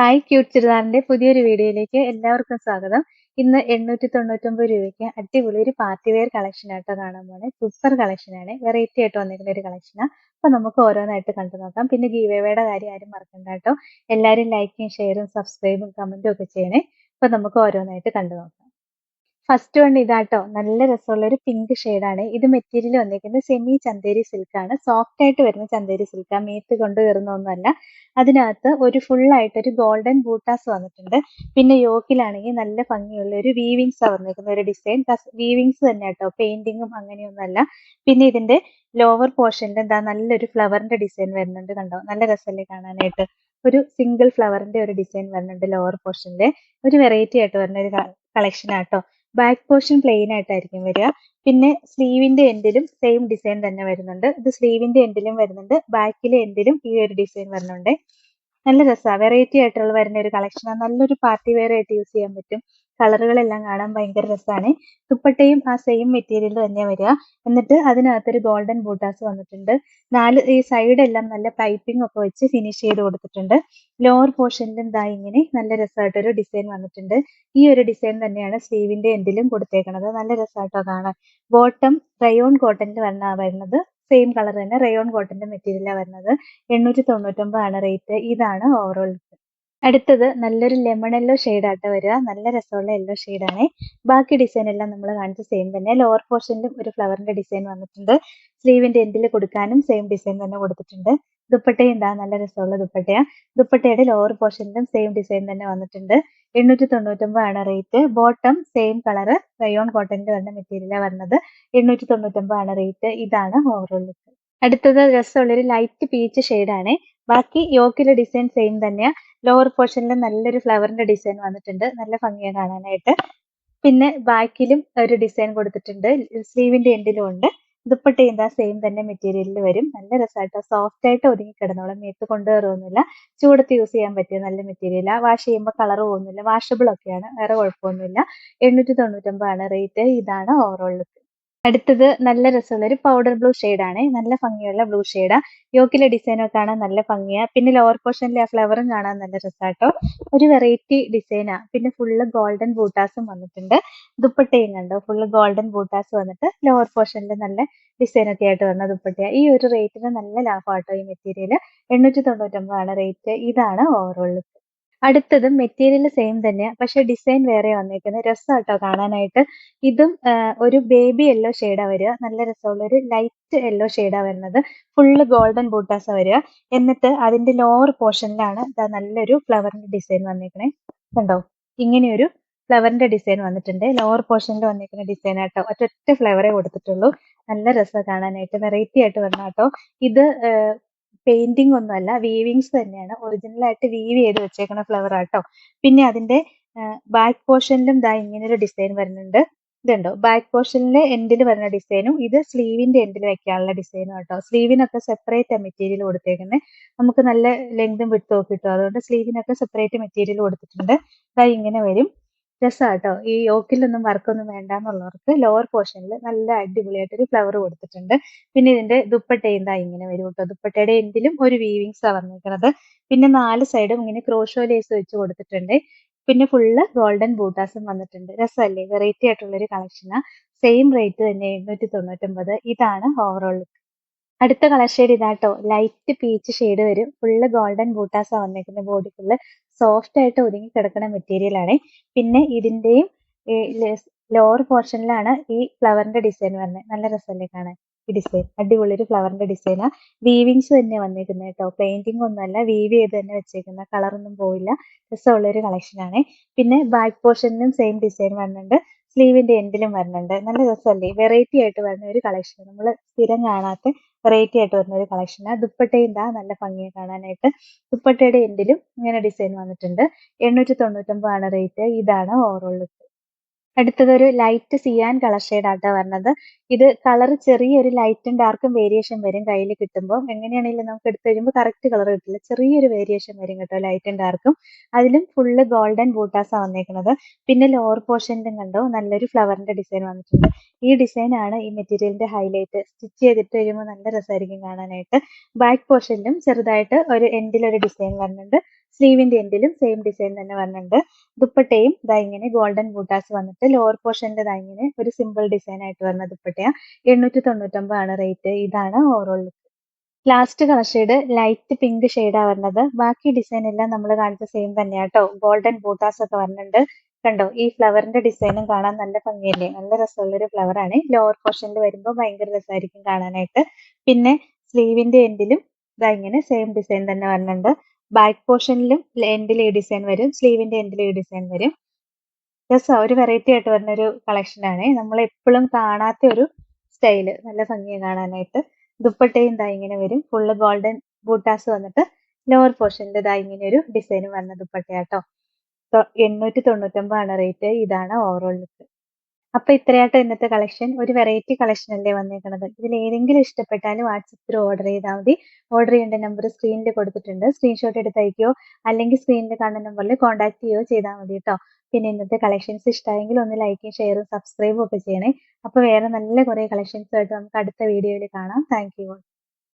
Hi cute ചുരിദാറിന്റെ പുതിയൊരു വീഡിയോയിലേക്ക് എല്ലാവർക്കും സ്വാഗതം. ഇന്ന് എണ്ണൂറ്റി തൊണ്ണൂറ്റൊമ്പത് രൂപയ്ക്ക് അടിപൊളി ഒരു പാർട്ടി വെയർ കളക്ഷൻ ആയിട്ട് കാണാൻ പോണെ. സൂപ്പർ കളക്ഷൻ ആണ്. വെറൈറ്റി ആയിട്ട് വന്നിരിക്കുന്ന ഒരു കളക്ഷനാണ് അപ്പൊ നമുക്ക് ഓരോന്നായിട്ട് കണ്ടു നോക്കാം. പിന്നെ ഗീവേവയുടെ കാര്യം ആരും മറക്കണ്ട കേട്ടോ. എല്ലാവരും ലൈക്കും ഷെയറും സബ്സ്ക്രൈബും കമന്റും ഒക്കെ ചെയ്യണേ. അപ്പൊ നമുക്ക് ഓരോന്നായിട്ട് കണ്ടു നോക്കാം. ഫസ്റ്റ് വൺ ഇതാട്ടോ. നല്ല രസമുള്ള ഒരു പിങ്ക് ആണ്. ഇത് മെറ്റീരിയൽ വന്നിരിക്കുന്നത് സെമി ചന്തേരി സിൽക്ക് ആണ്. സോഫ്റ്റ് ആയിട്ട് വരുന്ന ചന്തേരി സിൽക്ക് ആ. മേത്ത് കൊണ്ട് വരുന്ന ഒന്നല്ല അതിനകത്ത് ഒരു ഫുൾ ആയിട്ട് ഒരു ഗോൾഡൻ ബൂട്ടാസ് വന്നിട്ടുണ്ട്. പിന്നെ യോക്കിലാണെങ്കിൽ നല്ല ഭംഗിയുള്ള ഒരു വീവിങ്സ് വന്നിരിക്കുന്ന ഒരു ഡിസൈൻ വീവിങ്സ് തന്നെ കേട്ടോ. പെയിന്റിങ്ങും അങ്ങനെയൊന്നുമല്ല. പിന്നെ ഇതിന്റെ ലോവർ പോർഷനിൽ എന്താ നല്ലൊരു ഫ്ലവറിന്റെ ഡിസൈൻ വരുന്നുണ്ട് കണ്ടോ? നല്ല രസമല്ലേ കാണാനായിട്ട്. ഒരു സിംഗിൾ ഫ്ലവറിന്റെ ഒരു ഡിസൈൻ വരുന്നുണ്ട് ലോവർ പോർഷനിൽ ഒരു വെറൈറ്റി ആയിട്ട് വരുന്ന ഒരു കളക്ഷൻ ആട്ടോ ബാക്ക് പോർഷൻ പ്ലെയിൻ ആയിട്ടായിരിക്കും വരിക. പിന്നെ സ്ലീവിന്റെ എൻഡിലും സെയിം ഡിസൈൻ തന്നെ വരുന്നുണ്ട്. ഇത് സ്ലീവിന്റെ എൻഡിലും വരുന്നുണ്ട്. ബാക്കിലെ എൻഡിലും ഈ ഒരു ഡിസൈൻ വരുന്നുണ്ട്. നല്ല രസമാണ് വെറൈറ്റി ആയിട്ടുള്ള വരുന്ന ഒരു കളക്ഷനാണ് നല്ലൊരു പാർട്ടി വെയർ ആയിട്ട് യൂസ് ചെയ്യാൻ പറ്റും. കളറുകളെല്ലാം കാണാൻ ഭയങ്കര രസമാണ്. ദുപ്പട്ടയും ആ സെയിം മെറ്റീരിയൽ തന്നെ വരിക. എന്നിട്ട് അതിനകത്തൊരു ഗോൾഡൻ ബൂട്ടാസ് വന്നിട്ടുണ്ട്. നാല് ഈ സൈഡ് എല്ലാം നല്ല പൈപ്പിംഗ് ഒക്കെ വെച്ച് ഫിനിഷ് ചെയ്ത് കൊടുത്തിട്ടുണ്ട്. ലോവർ പോർഷനിലും ദാ ഇങ്ങനെ നല്ല രസമായിട്ടൊരു ഡിസൈൻ വന്നിട്ടുണ്ട്. ഈ ഒരു ഡിസൈൻ തന്നെയാണ് സ്ലീവിന്റെ എൻഡിലും കൊടുത്തേക്കുന്നത് നല്ല രസമായിട്ടോ കാണാൻ. ബോട്ടം റയോൺ കോട്ടണിൽ വരണ വരുന്നത്. സെയിം കളർ തന്നെ റയോൺ കോട്ടന്റെ മെറ്റീരിയലാണ് വരുന്നത്. എണ്ണൂറ്റി തൊണ്ണൂറ്റൊമ്പതാണ് റേറ്റ് ഇതാണ് ഓവറോൾ അടുത്തത് നല്ലൊരു ലെമൺ യെല്ലോ ആയിട്ട് വരിക. നല്ല രസമുള്ള യെല്ലോ ആണ്. ബാക്കി ഡിസൈൻ എല്ലാം നമ്മൾ കാണിച്ച സെയിം തന്നെ. ലോവർ പോർഷനിലും ഒരു ഫ്ലവറിന്റെ ഡിസൈൻ വന്നിട്ടുണ്ട്. സ്ലീവിന്റെ എൻഡിൽ കൊടുക്കാനും സെയിം ഡിസൈൻ തന്നെ കൊടുത്തിട്ടുണ്ട്. ദുപ്പട്ടയും എന്താ നല്ല രസമുള്ള ദുപ്പട്ടയാ. ദുപ്പട്ടയുടെ ലോവർ പോർഷനിലും സെയിം ഡിസൈൻ തന്നെ വന്നിട്ടുണ്ട്. എണ്ണൂറ്റി തൊണ്ണൂറ്റൊമ്പതാണ് rate bottom same colour rayon കോട്ടന്റെ വരുന്ന മെറ്റീരിയലാണ് വരുന്നത് എണ്ണൂറ്റി തൊണ്ണൂറ്റൊമ്പതാണ് റേറ്റ് ഇതാണ് ഓവറോൾ ലുക്ക് അടുത്തത് രസമുള്ളൊരു ലൈറ്റ് പീച്ച് ഷെയ്ഡാണ് ബാക്കി യോക്കിലെ ഡിസൈൻ സെയിം തന്നെയാ. ലോവർ പോർഷനിൽ നല്ലൊരു ഫ്ലവറിന്റെ ഡിസൈൻ വന്നിട്ടുണ്ട്. നല്ല ഭംഗിയാണ് കാണാനായിട്ട്. പിന്നെ ബാക്കിലും ഒരു ഡിസൈൻ കൊടുത്തിട്ടുണ്ട്. സ്ലീവിന്റെ എൻഡിലും ഉണ്ട്. ദുപ്പട്ട എന്താ സെയിം തന്നെ മെറ്റീരിയലിൽ വരും. നല്ല രസമായിട്ട് സോഫ്റ്റ് ആയിട്ട് ഒതുങ്ങി കിടന്നോളും. മേത്ത് കൊണ്ടുകയറുമൊന്നുമില്ല ചൂടത്ത് യൂസ് ചെയ്യാൻ പറ്റിയ നല്ല മെറ്റീരിയലാ വാഷ് ചെയ്യുമ്പോൾ കളർ പോകുന്നില്ല. വാഷബിൾ ഒക്കെയാണ്. വേറെ കുഴപ്പമൊന്നുമില്ല. എണ്ണൂറ്റി തൊണ്ണൂറ്റൊമ്പതാണ് റേറ്റ് ഇതാണ് ഓവറോൾ ലുക്ക് അടുത്തത് നല്ല രസമുള്ള ഒരു പൗഡർ ബ്ലൂ ആണ്. നല്ല ഭംഗിയുള്ള ബ്ലൂ ഷെയ്ഡാ യോക്കിലെ ഡിസൈനൊക്കെ കാണാൻ നല്ല ഭംഗിയാ. പിന്നെ ലോവർ പോർഷനിലെ ആ ഫ്ലവറും കാണാൻ നല്ല രസാട്ടോ. ഒരു വെറൈറ്റി ഡിസൈനാ പിന്നെ ഫുള്ള് ഗോൾഡൻ ബൂട്ടാസും വന്നിട്ടുണ്ട്. ദുപ്പട്ടയും കണ്ടോ? ഫുള്ള് ഗോൾഡൻ ബൂട്ടാസ് വന്നിട്ട് ലോവർ പോർഷനിൽ നല്ല ഡിസൈനൊക്കെ ആയിട്ട് വന്ന ദുപ്പട്ടയാ. ഈ ഒരു റേറ്റിന് നല്ല ലാഭമാട്ടോ ഈ മെറ്റീരിയൽ എണ്ണൂറ്റി തൊണ്ണൂറ്റൊമ്പതാണ് റേറ്റ് ഇതാണ് ഓവറോൾ ലുക്ക് അടുത്തത് മെറ്റീരിയൽ സെയിം തന്നെയാണ് പക്ഷെ ഡിസൈൻ വേറെ വന്നേക്കുന്നത് കേട്ടോ കാണാനായിട്ട്. ഇതും ഒരു ബേബി യെല്ലോ ഷെയ്ഡാ വരിക. നല്ല രസമുള്ള ഒരു ലൈറ്റ് യെല്ലോ ഷെയ്ഡാ വരുന്നത്. ഫുള്ള് ഗോൾഡൻ ബൂട്ടാസാ വരിക. എന്നിട്ട് അതിന്റെ ലോവർ പോർഷനിലാണ് നല്ലൊരു ഫ്ലവറിന്റെ ഡിസൈൻ വന്നേക്കണേ കണ്ടോ? ഇങ്ങനെയൊരു ഫ്ലവറിന്റെ ഡിസൈൻ വന്നിട്ടുണ്ട്. ലോവർ പോർഷനിൽ വന്നിരിക്കുന്ന ഡിസൈൻ ആട്ടോ. ഒറ്റ ഫ്ലവറേ കൊടുത്തിട്ടുള്ളൂ. നല്ല രസം കാണാനായിട്ട്. വെറൈറ്റി ആയിട്ട് വരണം കേട്ടോ ഇത് പെയിന്റിംഗ് ഒന്നുമല്ല വീവിങ്സ് തന്നെയാണ്. ഒറിജിനൽ ആയിട്ട് വീവ് ചെയ്ത് വെച്ചേക്കുന്ന ഫ്ലവർ ആട്ടോ. പിന്നെ അതിന്റെ ബാക്ക് പോർഷനിലും ദാ ഇങ്ങനെ ഒരു ഡിസൈൻ വരുന്നുണ്ട്. ഇതുണ്ടോ? ബാക്ക് പോർഷനിലെ എൻഡിൽ വരുന്ന ഡിസൈനും ഇത് സ്ലീവിന്റെ എൻഡിൽ വെക്കാനുള്ള ഡിസൈനും കേട്ടോ സ്ലീവിനൊക്കെ സെപ്പറേറ്റ് മെറ്റീരിയൽ കൊടുത്തേക്കുന്നത് നമുക്ക് നല്ല ലെങ്തും വിട്ടും കിട്ടും. അതുകൊണ്ട് സ്ലീവിനൊക്കെ സെപ്പറേറ്റ് മെറ്റീരിയൽ കൊടുത്തിട്ടുണ്ട്. ദാ ഇങ്ങനെ വരും. രസമാട്ടോ ഈ യോക്കിലൊന്നും വർക്കൊന്നും വേണ്ട എന്നുള്ളവർക്ക് ലോവർ പോർഷനിൽ നല്ല അടിപൊളിയായിട്ട് ഒരു ഫ്ലവർ കൊടുത്തിട്ടുണ്ട്. പിന്നെ ഇതിന്റെ ദുപ്പട്ട എന്താ ഇങ്ങനെ വരും കേട്ടോ. ദുപ്പട്ടയുടെ എൻഡിലും ഒരു വീവിങ്സ് ആ വന്നിരിക്കുന്നത് പിന്നെ നാല് സൈഡും ഇങ്ങനെ ക്രോഷോ ലേസ് വെച്ച് കൊടുത്തിട്ടുണ്ട്. പിന്നെ ഫുള്ള് ഗോൾഡൻ ബൂട്ടാസും വന്നിട്ടുണ്ട്. രസമല്ലേ? വെറൈറ്റി ആയിട്ടുള്ള ഒരു കളക്ഷനാ സെയിം റേറ്റ് തന്നെ എഴുന്നൂറ്റി തൊണ്ണൂറ്റൊമ്പത് ഇതാണ് ഓവറോൾ ലുക്ക് അടുത്ത കളർ ഷെയ്ഡ് ഇതാട്ടോ. ലൈറ്റ് പീച്ച് ഷെയ്ഡ് വരും. ഫുള്ള് ഗോൾഡൻ ബൂട്ടാസ് വന്നേക്കുന്നത് ബോഡി ഫുള്ള് സോഫ്റ്റ് ആയിട്ട് ഒതുങ്ങി കിടക്കുന്ന മെറ്റീരിയൽ ആണ്. പിന്നെ ഇതിന്റെയും ലോവർ പോർഷനിലാണ് ഈ ഫ്ലവറിന്റെ ഡിസൈൻ വരുന്നത് നല്ല രസമല്ലേ കാണാൻ? ഈ ഡിസൈൻ അടിപൊളി ഒരു ഫ്ലവറിന്റെ ഡിസൈനാ വീവിങ്സ് തന്നെ വന്നേക്കുന്നത് കേട്ടോ. പെയിന്റിംഗ് ഒന്നുമല്ല വീവ് ചെയ്ത് തന്നെ വെച്ചേക്കുന്ന. കളറൊന്നും പോയില്ല. രസമുള്ള ഒരു കളക്ഷൻ ആണ്. പിന്നെ ബാക്ക് പോർഷനിലും സെയിം ഡിസൈൻ വരുന്നുണ്ട് സ്ലീവിന്റെ എൻഡിലും വരുന്നുണ്ട് നല്ല രസമല്ലേ? വെറൈറ്റി ആയിട്ട് വരുന്ന ഒരു കളക്ഷൻ നമ്മൾ സ്ഥിരം കാണാത്ത വെറൈറ്റി ആയിട്ട് വരുന്ന ഒരു കളക്ഷനാണ് ദുപ്പട്ടയും ഇതാ നല്ല ഭംഗിയെ കാണാനായിട്ട്. ദുപ്പട്ടയുടെ എൻഡിലും ഇങ്ങനെ ഡിസൈൻ വന്നിട്ടുണ്ട്. എണ്ണൂറ്റി തൊണ്ണൂറ്റൊമ്പതാണ് റേറ്റ് ഇതാണ് ഓവറോൾ ലുക്ക് അടുത്തതൊരു ലൈറ്റ് സിയാൻ കളർ ആട്ടോ വരുന്നത് ഇത് കളർ ചെറിയൊരു ലൈറ്റും ഡാർക്കും വേരിയേഷൻ വരും കയ്യിൽ കിട്ടുമ്പോൾ എങ്ങനെയാണെങ്കിലും നമുക്ക് എടുത്തു കഴിയുമ്പോൾ കറക്റ്റ് കളർ കിട്ടില്ല. ചെറിയൊരു വേരിയേഷൻ വരും കേട്ടോ ലൈറ്റും ഡാർക്കും അതിലും ഫുള്ള് ഗോൾഡൻ ബൂട്ടാസാണ് വന്നേക്കുന്നത് പിന്നെ ലോവർ പോർഷനിലും കണ്ടോ നല്ലൊരു ഫ്ലവറിന്റെ ഡിസൈൻ വന്നിട്ടുണ്ട്. ഈ ഡിസൈൻ ആണ് ഈ മെറ്റീരിയലിന്റെ ഹൈലൈറ്റ് സ്റ്റിച്ച് ചെയ്തിട്ട് കഴിയുമ്പോൾ നല്ല രസമായിരിക്കും കാണാനായിട്ട്. ബാക്ക് പോർഷനിലും ചെറുതായിട്ട് ഒരു എൻഡിലൊരു ഡിസൈൻ വരുന്നുണ്ട് സ്ലീവിന്റെ എൻഡിലും സെയിം ഡിസൈൻ തന്നെ വന്നിട്ടുണ്ട്. ദുപ്പട്ടയും ഇതാ ഇങ്ങനെ ഗോൾഡൻ ബൂട്ടാസ് വന്നിട്ട് ലോവർ പോർഷനിൽ ഇതാ ഇങ്ങനെ ഒരു സിമ്പിൾ ഡിസൈൻ ആയിട്ട് വന്ന ദുപ്പട്ടയ. എണ്ണൂറ്റി ആണ് റേറ്റ് ഇതാണ് overall last colour shade light pink ഷെയ്ഡാ വരുന്നത്. ബാക്കി ഡിസൈൻ എല്ലാം നമ്മൾ കാണിച്ച സെയിം തന്നെയാട്ടോ ഗോൾഡൻ ബൂട്ടാസ് ഒക്കെ വരുന്നുണ്ട് കണ്ടോ? ഈ ഫ്ലവറിന്റെ ഡിസൈനും കാണാൻ നല്ല ഭംഗിയല്ലേ? നല്ല രസമുള്ള ഒരു ഫ്ലവർ ആണ് ലോവർ പോർഷനിൽ വരുമ്പോൾ ഭയങ്കര രസമായിരിക്കും കാണാനായിട്ട്. പിന്നെ സ്ലീവിന്റെ എൻഡിലും ഇതാ ഇങ്ങനെ സെയിം ഡിസൈൻ തന്നെ വരുന്നുണ്ട് ബാക്ക് പോർഷനിലും എൻഡിൽ ഈ ഡിസൈൻ വരും. സ്ലീവിന്റെ എൻഡിൽ ഈ ഡിസൈൻ വരും. യെസ് ഒരു വെറൈറ്റി ആയിട്ട് വരുന്ന ഒരു കളക്ഷൻ ആണ്. നമ്മൾ എപ്പോഴും കാണാത്ത ഒരു സ്റ്റൈൽ നല്ല ഭംഗിയാണ് കാണാനായിട്ട്. ദുപ്പട്ടയും ഇതാ ഇങ്ങനെ വരും. ഫുള്ള് ഗോൾഡൻ ബൂട്ടാസ് വന്നിട്ട് ലോവർ പോർഷനിൽ ഇതാ ഇങ്ങനെ ഒരു ഡിസൈൻ വന്ന ദുപ്പട്ടയാട്ടോ എണ്ണൂറ്റി തൊണ്ണൂറ്റൊമ്പതാണ് റേറ്റ് ഇതാണ് ഓവറോൾ ലുക്ക് അപ്പൊ ഇത്രയായിട്ട് ഇന്നത്തെ കളക്ഷൻ ഒരു വെറൈറ്റി കളക്ഷൻ അല്ലേ വന്നേക്കുന്നത് ഇതിൽ ഏതെങ്കിലും ഇഷ്ടപ്പെട്ടാൽ വാട്സപ്പിൽ ഓർഡർ ചെയ്താൽ മതി. ഓർഡർ ചെയ്യേണ്ട നമ്പർ സ്ക്രീനിൽ കൊടുത്തിട്ടുണ്ട്. സ്ക്രീൻഷോട്ട് എടുത്ത് അല്ലെങ്കിൽ സ്ക്രീനിൽ കാണുന്ന നമ്പറിൽ കോൺടാക്ട് ചെയ്യുകയോ ചെയ്താൽ മതി കേട്ടോ പിന്നെ ഇന്നത്തെ കളക്ഷൻസ് ഇഷ്ടമായെങ്കിൽ ഒന്ന് ലൈക്കും ഷെയറും സബ്സ്ക്രൈബും ഒക്കെ ചെയ്യണേ. അപ്പൊ വേറെ നല്ല കുറെ കളക്ഷൻസ് ആയിട്ട് നമുക്ക് അടുത്ത വീഡിയോയിൽ കാണാം. Thank you